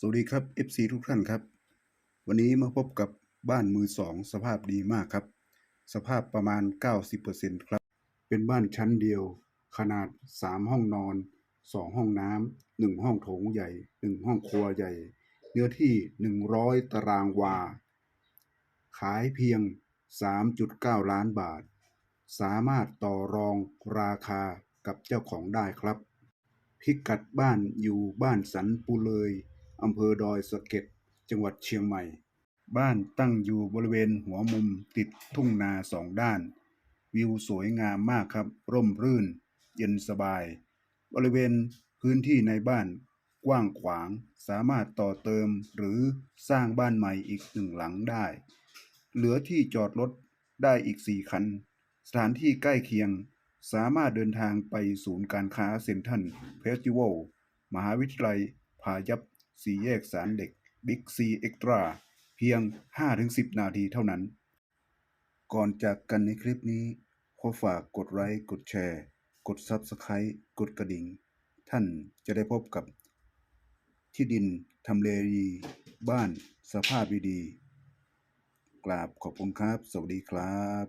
สวัสดีครับ FC ทุกท่านครับ วันนี้มาพบกับบ้านมือสองสภาพดีมากครับ สภาพประมาณ 90%ครับ เป็นบ้านชั้นเดียว ขนาด 3 ห้องนอน 2 ห้องน้ำ1ห้องโถงใหญ่ 1 ห้องครัวใหญ่ เนื้อที่ 100 ตารางวา ขายเพียง 3.9 ล้านบาท สามารถต่อรองราคากับเจ้าของได้ครับ พิกัดบ้านอยู่บ้านสันปูเลย อำเภอดอยสะเก็ด จังหวัดเชียงใหม่ บ้านตั้งอยู่บริเวณหัวมุมติดทุ่งนาสองด้าน วิวสวยงามมากครับ ร่มรื่น เย็นสบาย บริเวณพื้นที่ในบ้านกว้างขวาง สามารถต่อเติมหรือสร้างบ้านใหม่อีกหนึ่งหลังได้ เหลือที่จอดรถได้อีกสี่คัน สถานที่ใกล้เคียงสามารถเดินทางไปศูนย์การค้าเซ็นทรัลเฟสติวัลมหาวิทยาลัยพายัพ สี่แยกสารเด็กบิ๊กซีเอ็กตราเพียง 5-10 นาทีเท่านั้น ก่อนจากกันในคลิปนี้ ขอฝากกดไลค์กดแชร์ กด Subscribe กดกระดิ่ง ท่านจะได้พบกับ ที่ดินทำเลดีบ้านสภาพดีๆกราบขอบคุณครับ สวัสดีครับ